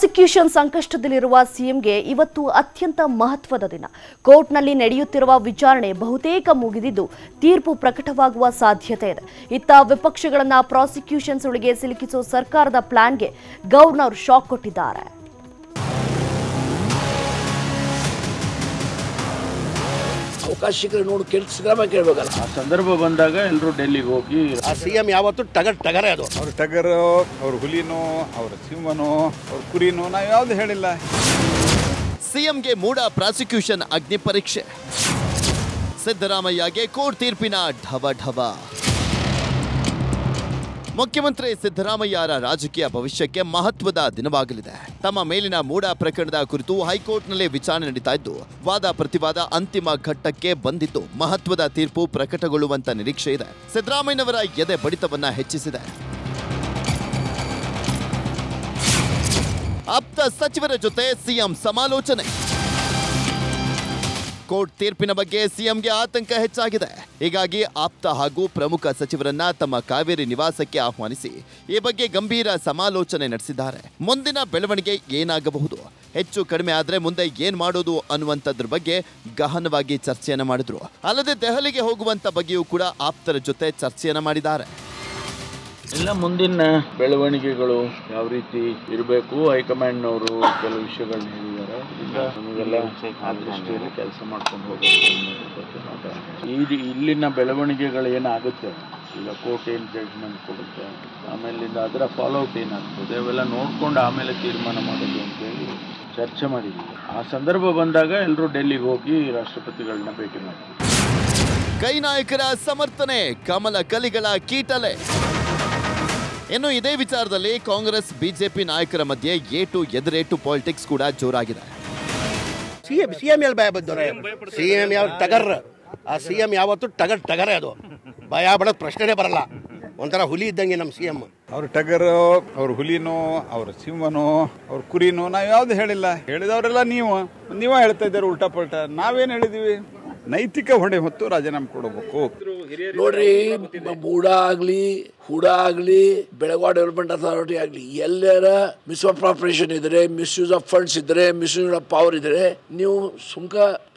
Prosecution ಸಂಕಷ್ಟದಲ್ಲಿರುವ ಸಿಎಂಗೆ ಇವತ್ತು ಅತ್ಯಂತ ಮಹತ್ವದ ದಿನ. ಕೋರ್ಟ್ನಲ್ಲಿ ನಡೆಯುತ್ತಿರುವ ವಿಚಾರಣೆ ಬಹುತೇಕ ಮುಗಿದಿದ್ದು ತೀರ್ಪು ಪ್ರಕಟವಾಗುವ ಸಾಧ್ಯತೆ ಇದೆ. ಇತ್ತ ವಿಪಕ್ಷಗಳನ್ನ ಪ್ರಾಸಿಕ್ಯೂಷನ್ಸ್ ಸುಳಿಗೆ ಸಿಲುಕಿಸೋ ಸರ್ಕಾರದ ಪ್ಲಾನ್ಗೆ ಗವರ್ನರ್ ಶಾಕ್ ಕೊಟ್ಟಿದ್ದಾರೆ. ಅವಕಾಶ ಸಿಕ್ಕರೆ ನೋಡಿ ಕೇಳಿ ಸಿದ್ದರಾಮಯ್ಯ ಕೇಳಬೇಕಲ್ಲ. ಆ ಸಂದರ್ಭ ಬಂದಾಗ ಎಲ್ಲರೂ ಡೆಲ್ಲಿಗೆ ಹೋಗಿ ಆ ಸಿ ಎಂ ಯಾವತ್ತು ಟಗರ್ ಟಗರೇ ಅದು. ಅವ್ರ ಟಗರು ಅವ್ರ ಹುಲಿನೋ ಅವ್ರ ಸಿಂಹನೋ ಅವ್ರ ಕುರಿನೋ ನಾವು ಯಾವ್ದು ಹೇಳಿಲ್ಲ. ಸಿಎಂಗೆ ಮೂಡ ಪ್ರಾಸಿಕ್ಯೂಷನ್ ಅಗ್ನಿ ಪರೀಕ್ಷೆ. ಸಿದ್ದರಾಮಯ್ಯಗೆ ಕೋರ್ಟ್ ತೀರ್ಪಿನ ಢವ ಢವ. ಮುಖ್ಯಮಂತ್ರಿ ಸಿದ್ದರಾಮಯ್ಯರ ರಾಜಕೀಯ ಭವಿಷ್ಯಕ್ಕೆ ಮಹತ್ವದ ದಿನವಾಗಲಿದೆ. ತಮ್ಮ ಮೇಲಿನ ಮೂಡ ಪ್ರಕರಣದ ಕುರಿತು ಹೈಕೋರ್ಟ್ನಲ್ಲಿ ವಿಚಾರಣೆ ನಡೀತಾ ಇದ್ದು, ವಾದ ಪ್ರತಿವಾದ ಅಂತಿಮ ಘಟ್ಟಕ್ಕೆ ಬಂದಿದ್ದು, ಮಹತ್ವದ ತೀರ್ಪು ಪ್ರಕಟಗೊಳ್ಳುವಂತ ನಿರೀಕ್ಷೆ ಇದೆ. ಸಿದ್ದರಾಮಯ್ಯನವರ ಎದೆ ಬಡಿತವನ್ನ ಹೆಚ್ಚಿಸಿದೆ. ಆಪ್ತ ಸಚಿವರ ಜೊತೆ ಸಿಎಂ ಸಮಾಲೋಚನೆ. ಕೋರ್ಟ್ ತೀರ್ಪಿನ ಬಗ್ಗೆ ಸಿಎಂಗೆ ಆತಂಕ ಹೆಚ್ಚಾಗಿದೆ. ಹೀಗಾಗಿ ಆಪ್ತ ಹಾಗೂ ಪ್ರಮುಖ ಸಚಿವರನ್ನ ತಮ್ಮ ಕಾವೇರಿ ನಿವಾಸಕ್ಕೆ ಆಹ್ವಾನಿಸಿ ಈ ಬಗ್ಗೆ ಗಂಭೀರ ಸಮಾಲೋಚನೆ ನಡೆಸಿದ್ದಾರೆ. ಮುಂದಿನ ಬೆಳವಣಿಗೆ ಏನಾಗಬಹುದು? ಹೆಚ್ಚು ಕಡಿಮೆ ಆದ್ರೆ ಮುಂದೆ ಏನ್ ಮಾಡೋದು ಅನ್ನುವಂಥದ್ರ ಬಗ್ಗೆ ಗಹನವಾಗಿ ಚರ್ಚೆಯನ್ನ ಮಾಡಿದ್ರು. ಅಲ್ಲದೆ ದೆಹಲಿಗೆ ಹೋಗುವಂತ ಬಗ್ಗೆಯೂ ಕೂಡ ಆಪ್ತರ ಜೊತೆ ಚರ್ಚೆಯನ್ನ ಮಾಡಿದ್ದಾರೆ. ಎಲ್ಲ ಮುಂದಿನ ಬೆಳವಣಿಗೆಗಳು ಯಾವ ರೀತಿ ಇರಬೇಕು? ಹೈಕಮಾಂಡ್ನವರು ಕೆಲವು ವಿಷಯಗಳನ್ನ ಹೇಳಿದ್ದಾರೆ. ಈಗ ನಮಗೆಲ್ಲ ಕೆಲಸ ಮಾಡ್ಕೊಂಡು ಹೋಗಬೇಕು ಇಲ್ಲಿನ ಬೆಳವಣಿಗೆಗಳು ಏನಾಗುತ್ತೆ? ಇಲ್ಲ, ಕೋರ್ಟ್ ಏನು ಜಡ್ಜ್ಮೆಂಟ್ ಕೊಡುತ್ತೆ? ಆಮೇಲೆ ಅದರ ಫಾಲೋಅಪ್ ಏನಾಗ್ತದೆ? ಅವೆಲ್ಲ ನೋಡ್ಕೊಂಡು ಆಮೇಲೆ ತೀರ್ಮಾನ ಮಾಡೋದು ಅಂತೇಳಿ ಚರ್ಚೆ ಮಾಡಿದ್ದೀವಿ. ಆ ಸಂದರ್ಭ ಬಂದಾಗ ಎಲ್ಲರೂ ಡೆಲ್ಲಿಗೆ ಹೋಗಿ ರಾಷ್ಟ್ರಪತಿಗಳನ್ನ ಭೇಟಿ ಮಾಡ್ತೀವಿ. ಕೈ ನಾಯಕರ ಸಮರ್ಥನೆ, ಕಮಲ ಕಲಿಗಳ ಕೀಟಲೆ. ಇನ್ನು ಇದೇ ವಿಚಾರದಲ್ಲಿ ಕಾಂಗ್ರೆಸ್ ಬಿಜೆಪಿ ನಾಯಕರ ಮಧ್ಯೆ ಏಟು ಎದುರೇಟು ಪಾಲಿಟಿಕ್ಸ್ ಕೂಡ ಜೋರಾಗಿದೆ. ಸಿಎಂ ಸಿಎಂ ಎಲ್ಲಿ ಭಯ ಬಿದ್ದವ್ರೆ ಸಿಎಂ ಯಾವ ಟಗರ್? ಆ ಸಿಎಂ ಯಾವತ್ತು ಟಗರ್ ಟಗರೇ ಅದು. ಭಯ ಬಡೋದು ಪ್ರಶ್ನೆನೇ ಬರಲ್ಲ. ಒಂಥರ ಹುಲಿ ಇದ್ದಂಗೆ ನಮ್ಮ ಸಿ ಎಂ. ಅವ್ರ ಟಗರು ಅವ್ರ ಹುಲಿನೋ ಅವ್ರ ಸಿಂಹನೋ ಅವ್ರ ಕುರಿನೋ ನಾವು ಯಾವ್ದು ಹೇಳಿಲ್ಲ. ಹೇಳಿದವರೆಲ್ಲ ನೀವು. ನೀವ ಹೇಳ್ತಾ ಇದ್ದಾರೆ ಉಲ್ಟಾ ಪಲ್ಟಾ. ನಾವೇನು ಹೇಳಿದೀವಿ? ನೈತಿಕ ಹೊಣೆ ಹೊತ್ತು ರಾಜೀನಾಮೆ ಕೊಡಬೇಕು. ನೋಡ್ರಿ ಮೂಡ ಆಗ್ಲಿ ಹುಡ ಆಗ್ಲಿ ಬೆಳಗಾವಿ ಡೆವಲಪ್ಮೆಂಟ್ ಅಥಾರಿಟಿ ಆಗ್ಲಿ ಎಲ್ಲರ ಮಿಸ್ ಆಫ್ ಪ್ರಾಪರೇಷನ್ ಇದ್ರೆ ಮಿಸ್ ಯೂಸ್ ಆಫ್ ಫಂಡ್ಸ್ ಇದ್ರೆ ಮಿಸ್ಯೂಸ್ ಆಫ್ ಪವರ್ ಇದ್ರೆ ನೀವು ಸುಂಕ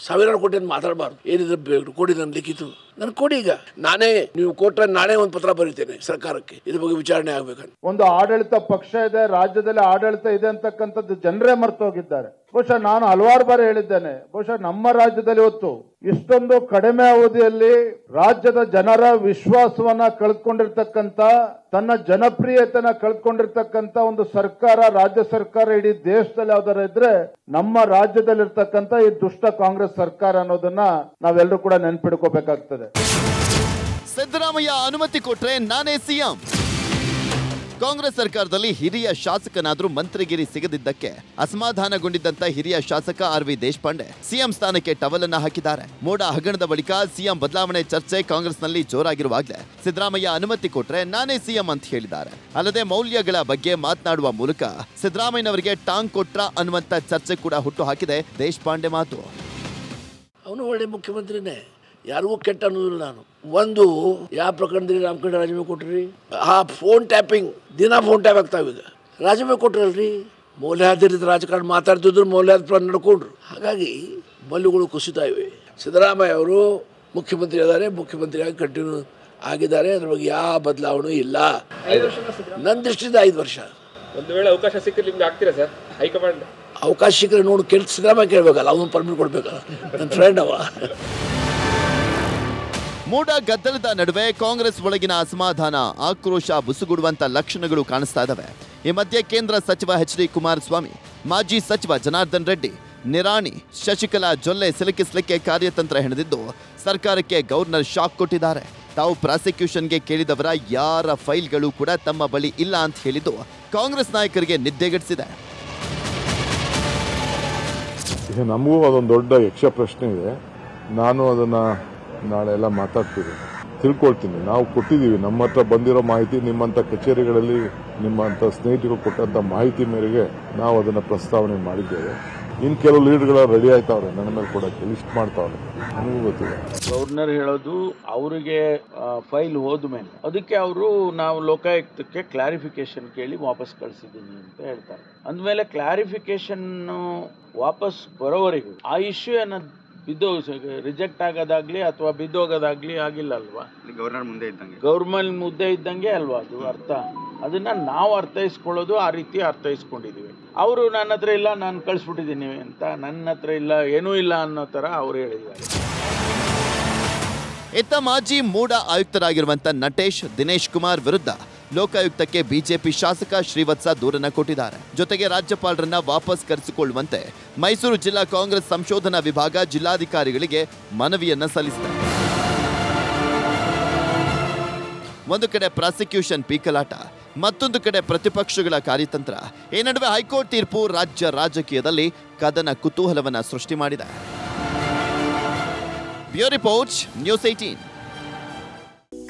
ಸಾವಿರಾರು ಕೋಟಿ ಅಂತ ಮಾತಾಡಬಾರ್ದು. ಏನಿದ್ರೆ ಬೇಕು ಕೊಡಿ ನನ್ನ ಲಿಖಿತು. ನನ್ ಕೊಡಿ ಈಗ. ನಾನೇ ನೀವು ಕೊಟ್ಟರೆ ನಾನೇ ಒಂದು ಪತ್ರ ಬರೀತೇನೆ ಸರ್ಕಾರಕ್ಕೆ. ಇದ್ರ ಬಗ್ಗೆ ವಿಚಾರಣೆ ಆಗ್ಬೇಕಂತ. ಒಂದು ಆಡಳಿತ ಪಕ್ಷ ಇದೆ ರಾಜ್ಯದಲ್ಲಿ ಆಡಳಿತ ಇದೆ ಅಂತಕ್ಕಂಥದ್ದು ಜನರೇ ಮರ್ತೋಗಿದ್ದಾರೆ. ಬಹುಶಃ ನಾನು ಹಲವಾರು ಬಾರಿ ಹೇಳಿದ್ದೇನೆ, ಬಹುಶಃ ನಮ್ಮ ರಾಜ್ಯದಲ್ಲಿ ಇವತ್ತು ಇಷ್ಟೊಂದು ಕಡಿಮೆ ಅವಧಿಯಲ್ಲಿ ರಾಜ್ಯದ ಜನರ ವಿಶ್ವಾಸವನ್ನ ಕಳೆದುಕೊಂಡಿರ್ತಕ್ಕಂಥ, ತನ್ನ ಜನಪ್ರಿಯತೆನ ಕಳೆದುಕೊಂಡಿರ್ತಕ್ಕಂಥ ಒಂದು ಸರ್ಕಾರ, ರಾಜ್ಯ ಸರ್ಕಾರ ಇಡೀ ದೇಶದಲ್ಲಿ ಯಾವ್ದಾರ ಇದ್ರೆ ನಮ್ಮ ರಾಜ್ಯದಲ್ಲಿರ್ತಕ್ಕಂಥ ಈ ದುಷ್ಟ ಕಾಂಗ್ರೆಸ್ ಸರ್ಕಾರ ಅನ್ನೋದನ್ನ ನಾವೆಲ್ಲರೂ ಕೂಡ ನೆನ್ಪಿಡ್ಕೋಬೇಕಾಗ್ತದೆ. ಸಿದ್ದರಾಮಯ್ಯ ಅನುಮತಿ ಕೊಟ್ರೆ ನಾನೇ ಸಿಎಂ. ಕಾಂಗ್ರೆಸ್ ಸರ್ಕಾರದಲ್ಲಿ ಹಿರಿಯ ಶಾಸಕನಾದರೂ ಮಂತ್ರಿಗಿರಿ ಸಿಗದಿದ್ದಕ್ಕೆ ಅಸಮಾಧಾನಗೊಂಡಿದ್ದಂತ ಹಿರಿಯ ಶಾಸಕ ಆರ್ ವಿ ದೇಶಪಾಂಡೆ ಸಿಎಂ ಸ್ಥಾನಕ್ಕೆ ಟವಲನ್ನ ಹಾಕಿದ್ದಾರೆ. ಮೋಡ ಹಗರಣದ ಬಳಿಕ ಸಿಎಂ ಬದಲಾವಣೆ ಚರ್ಚೆ ಕಾಂಗ್ರೆಸ್ನಲ್ಲಿ ಜೋರಾಗಿರುವಾಗಲೇ ಸಿದ್ದರಾಮಯ್ಯ ಅನುಮತಿ ಕೊಟ್ರೆ ನಾನೇ ಸಿಎಂ ಅಂತ ಹೇಳಿದ್ದಾರೆ. ಅಲ್ಲದೆ ಮೌಲ್ಯಗಳ ಬಗ್ಗೆ ಮಾತನಾಡುವ ಮೂಲಕ ಸಿದ್ದರಾಮಯ್ಯನವರಿಗೆ ಟಾಂಗ್ ಕೊಟ್ರ ಅನ್ನುವಂತ ಚರ್ಚೆ ಕೂಡ ಹುಟ್ಟು ಹಾಕಿದೆ ದೇಶಪಾಂಡೆ ಮಾತು. ಅವನು ಒಳ್ಳೆ ಮುಖ್ಯಮಂತ್ರಿನೇ. ಯಾರಿಗೂ ಕೆಟ್ಟ ಅನ್ನೋದಿಲ್ಲ ನಾನು. ಒಂದು ಯಾವ ಪ್ರಕರಣದಲ್ಲಿ ರಾಮಕೃಷ್ಣ ರಾಜೀನಾಮೆ ಕೊಟ್ರಿ? ಆ ಫೋನ್ ಟ್ಯಾಪಿಂಗ್ ದಿನ ಫೋನ್ ಟ್ಯಾಪ್ ಆಗ್ತಾವ ಈಗ ರಾಜೀನಾಮೆ ಕೊಟ್ರಲ್ರಿ? ಮೌಲ್ಯಾಧಾರಿತ ರಾಜಕಾರಣ ಮಾತಾಡ್ತಿದ್ರು ಮೌಲ್ಯಾಧಾರ ನಡ್ಕೊಂಡ್ರು. ಹಾಗಾಗಿ ಮಲ್ಲುಗಳು ಕುಸಿತಾ ಇವೆ. ಸಿದ್ದರಾಮಯ್ಯ ಅವರು ಮುಖ್ಯಮಂತ್ರಿ ಇದ್ದಾರೆ ಮುಖ್ಯಮಂತ್ರಿಯಾಗಿ ಕಂಟಿನ್ಯೂ ಆಗಿದ್ದಾರೆ. ಅದ್ರ ಬಗ್ಗೆ ಯಾವ ಬದಲಾವಣೆ ಇಲ್ಲ. ನನ್ನ ದೃಷ್ಟಿಯಿಂದ ಐದು ವರ್ಷ. ಒಂದು ವೇಳೆ ಅವಕಾಶ ಸಿಕ್ಕಿದ್ರೆ ನಿಮ್ಗೆ ಆಗ್ತೀರಾ ಸರ್ ಹೈಕಮಾಂಡ್? ಅವಕಾಶ ಸಿಕ್ಕರೆ ನೋಡಿ ಕೇಳಿ ಸಿದ್ದರಾಮಯ್ಯ ಕೇಳಬೇಕಲ್ಲ ಅವನು ಪರ್ಮಿಟ್ ಕೊಡ್ಬೇಕಲ್ಲ. ನನ್ನ ಫ್ರೆಂಡ್ ಅವ. ಮೂಡ ಗದ್ದಲದ ನಡುವೆ ಕಾಂಗ್ರೆಸ್ ಒಳಗಿನ ಅಸಮಾಧಾನ, ಆಕ್ರೋಶ ಬುಸುಗುಡುವಂತ ಲಕ್ಷಣಗಳು ಕಾಣಿಸ್ತಾ ಇದ್ದಾವೆ ಈ ಮಧ್ಯೆ ಕೇಂದ್ರ ಸಚಿವ ಎಚ್ ಡಿ ಕುಮಾರಸ್ವಾಮಿ, ಮಾಜಿ ಸಚಿವ ಜನಾರ್ದನ್ ರೆಡ್ಡಿ, ನಿರಾಣಿ ಶಶಿಕಲಾ ಜೊಲ್ಲೆ ಸಿಲುಕಿಸಲಿಕ್ಕೆ ಕಾರ್ಯತಂತ್ರ ಹೆಣೆದಿದ್ದು, ಸರ್ಕಾರಕ್ಕೆ ಗವರ್ನರ್ ಶಾಕ್ ಕೊಟ್ಟಿದ್ದಾರೆ. ತಾವು ಪ್ರಾಸಿಕ್ಯೂಷನ್ಗೆ ಕೇಳಿದವರ ಯಾರ ಫೈಲ್ಗಳು ಕೂಡ ತಮ್ಮ ಬಳಿ ಇಲ್ಲ ಅಂತ ಹೇಳಿದ್ದು ಕಾಂಗ್ರೆಸ್ ನಾಯಕರಿಗೆ ನಿದ್ದೆಗೆಡಿಸಿದೆ. ನಮಗೂ ಅದೊಂದು ದೊಡ್ಡ ಯಕ್ಷ ಪ್ರಶ್ನೆ ಇದೆ. ನಾನು ಅದನ್ನ ನಾಳೆ ಎಲ್ಲ ಮಾತಾಡ್ತೀವಿ ತಿಳ್ಕೊಳ್ತೀನಿ. ನಾವು ಕೊಟ್ಟಿದ್ದೀವಿ. ನಮ್ಮ ಹತ್ರ ಬಂದಿರೋ ಮಾಹಿತಿ ನಿಮ್ಮಂತ ಕಚೇರಿಗಳಲ್ಲಿ ನಿಮ್ಮಂತ ಸ್ನೇಹಿತರು ಕೊಟ್ಟಂತ ಮಾಹಿತಿ ಮೇರೆಗೆ ನಾವು ಅದನ್ನ ಪ್ರಸ್ತಾವನೆ ಮಾಡಿದ್ದೇವೆ. ಇನ್ನು ಕೆಲವು ಲೀಡ್ಗಳ ರೆಡಿ ಆಯ್ತಾವ್ರೆ. ನನ್ನ ಮೇಲೆ ಕೂಡ ಲಿಸ್ಟ್ ಮಾಡ್ತಾವ್ರೆ. ನನಗೂ ಗೊತ್ತಿಲ್ಲ ಗವರ್ನರ್ ಹೇಳೋದು ಅವರಿಗೆ ಫೈಲ್ ಹೋದ್ಮೇಲೆ ಅದಕ್ಕೆ ಅವರು ನಾವು ಲೋಕಾಯುಕ್ತಕ್ಕೆ ಕ್ಲಾರಿಫಿಕೇಶನ್ ಕೇಳಿ ವಾಪಸ್ ಕಳಿಸಿದ್ದೀನಿ ಅಂತ ಹೇಳ್ತಾರೆ. ಅಂದಮೇಲೆ ಕ್ಲಾರಿಫಿಕೇಶನ್ ವಾಪಸ್ ಬರೋವರೆಗೂ ಆ ಇಶ್ಯೂ ಅನ್ನೋದು ಬಿದ್ದು ರಿಜೆಕ್ಟ್ ಆಗೋದಾಗ್ಲಿ ಅಥವಾ ಬಿದ್ದೋಗೋದಾಗ್ಲಿ ಆಗಿಲ್ಲ ಅಲ್ವಾ? ಗವರ್ನರ್ ಮುಂದೆ ಇದ್ದಂಗೆ. ಗೌರ್ಮೆಂಟ್ ಮುದ್ದೆ ಇದ್ದಂಗೆ ಅಲ್ವಾ ಅದು ಅರ್ಥ? ಅದನ್ನ ನಾವು ಅರ್ಥೈಸ್ಕೊಳ್ಳೋದು ಆ ರೀತಿ ಅರ್ಥೈಸ್ಕೊಂಡಿದ್ದೀವಿ ಅವರು ನನ್ನ ಹತ್ರ ಇಲ್ಲ ನಾನು ಕಳಿಸ್ಬಿಟ್ಟಿದ್ದೀನಿ ಅಂತ ನನ್ನ ಹತ್ರ ಇಲ್ಲ ಏನೂ ಇಲ್ಲ ಅನ್ನೋ ಥರ ಅವ್ರು ಹೇಳಿದ್ದಾರೆ. ಇತ್ತ ಮಾಜಿ ಮೂಡ ಆಯುಕ್ತರಾಗಿರುವಂತ ನಟೇಶ್ ದಿನೇಶ್ ಕುಮಾರ್ ವಿರುದ್ಧ ಲೋಕಾಯುಕ್ತಕ್ಕೆ ಬಿಜೆಪಿ ಶಾಸಕ ಶ್ರೀವತ್ಸ ದೂರನ್ನ ಕೊಟ್ಟಿದ್ದಾರೆ. ಜೊತೆಗೆ ರಾಜ್ಯಪಾಲರನ್ನ ವಾಪಸ್ ಕರೆಸಿಕೊಳ್ಳುವಂತೆ ಮೈಸೂರು ಜಿಲ್ಲಾ ಕಾಂಗ್ರೆಸ್ ಸಂಶೋಧನಾ ವಿಭಾಗ ಜಿಲ್ಲಾಧಿಕಾರಿಗಳಿಗೆ ಮನವಿಯನ್ನ ಸಲ್ಲಿಸಿದೆ. ಒಂದು ಕಡೆ ಪ್ರಾಸಿಕ್ಯೂಷನ್ ಪೀಕಲಾಟ, ಮತ್ತೊಂದು ಕಡೆ ಪ್ರತಿಪಕ್ಷಗಳ ಕಾರ್ಯತಂತ್ರ. ಈ ನಡುವೆ ಹೈಕೋರ್ಟ್ ತೀರ್ಪು ರಾಜ್ಯ ರಾಜಕೀಯದಲ್ಲಿ ಕದನ ಕುತೂಹಲವನ್ನು ಸೃಷ್ಟಿ ಮಾಡಿದೆ. Bureau report, news eighteen